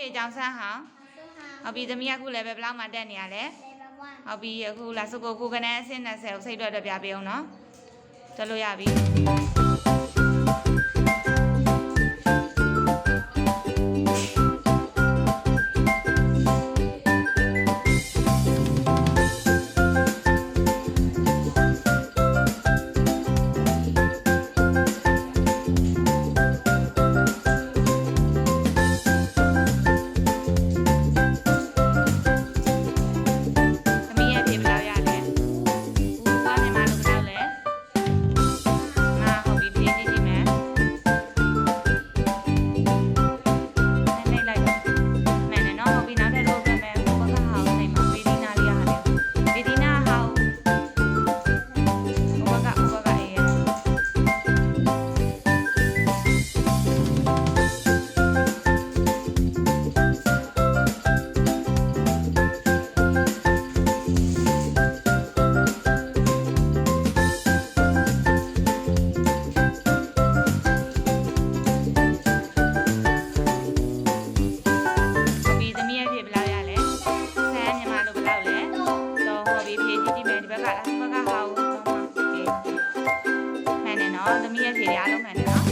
ခေအကြောင်းဆန်းဟောင်းဟုတ်ပြီသမီးကအခုလည်းပဲဘယ်လောက်မှတက်နေရလဲဟုတ်ပြီအခုလာစုကိုခုကနေအဆင့်20ကိုစိတ်တွေ့တော့ပြပေးအောင်နော်တက်လို့ရပြီ ကြည့်မယ်ဒီဘက်ကလားဒီဘက်ကဟာကိုတော့မှဖြေမှန်တယ်နော်သမီးရဲ့ဖြေတွေအားလုံးမှန်တယ်